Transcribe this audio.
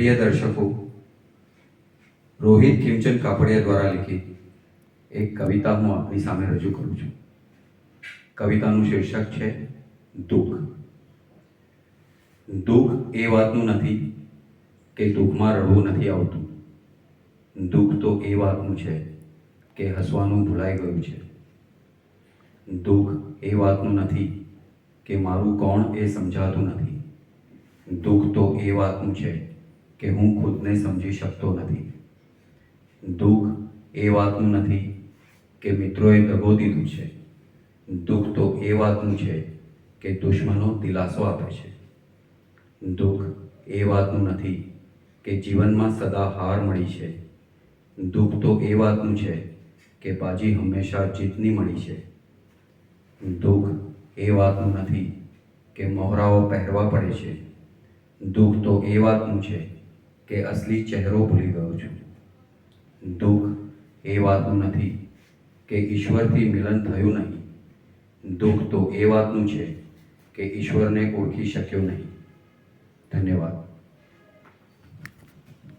પ્રિય દર્શકો, રોહિત ખીમચંદ કાપડિયા દ્વારા લિખિત એક કવિતા હું આપની સામે રજૂ કરું છું. કવિતાનું શીર્ષક છે, દુઃખ. દુઃખ એ વાતનું નથી કે દુઃખમાં રડવું નથી આવતું. દુઃખ તો એ વાતનું છે કે હસવાનું ભૂલાઈ ગયું છે. દુઃખ એ વાતનું નથી કે મારું કોણ એ સમજાતું નથી. દુઃખ તો એ વાતનું છે કે હું ખુદને સમજી શકતો નથી. દુઃખ એ વાતનું નથી કે મિત્રોએ દગો દીધું છે. દુઃખ તો એ વાતનું છે કે દુશ્મનો દિલાસો આપે છે. દુઃખ એ વાતનું નથી કે જીવનમાં સદા હાર મળી છે. દુઃખ તો એ વાતનું છે કે બાજી હંમેશા જીતની મળી છે. દુઃખ એ વાતનું નથી કે મોહરાઓ પહેરવા પડે છે. દુઃખ તો એ વાતનું છે કે અસલી ચહેરો ભૂલી ગયો છું. દુઃખ એ વાતનું નથી કે ઈશ્વરથી મિલન થયું નહીં. દુઃખ તો એ વાતનું છે કે ઈશ્વરને ઓળખી શક્યો નહીં. ધન્યવાદ.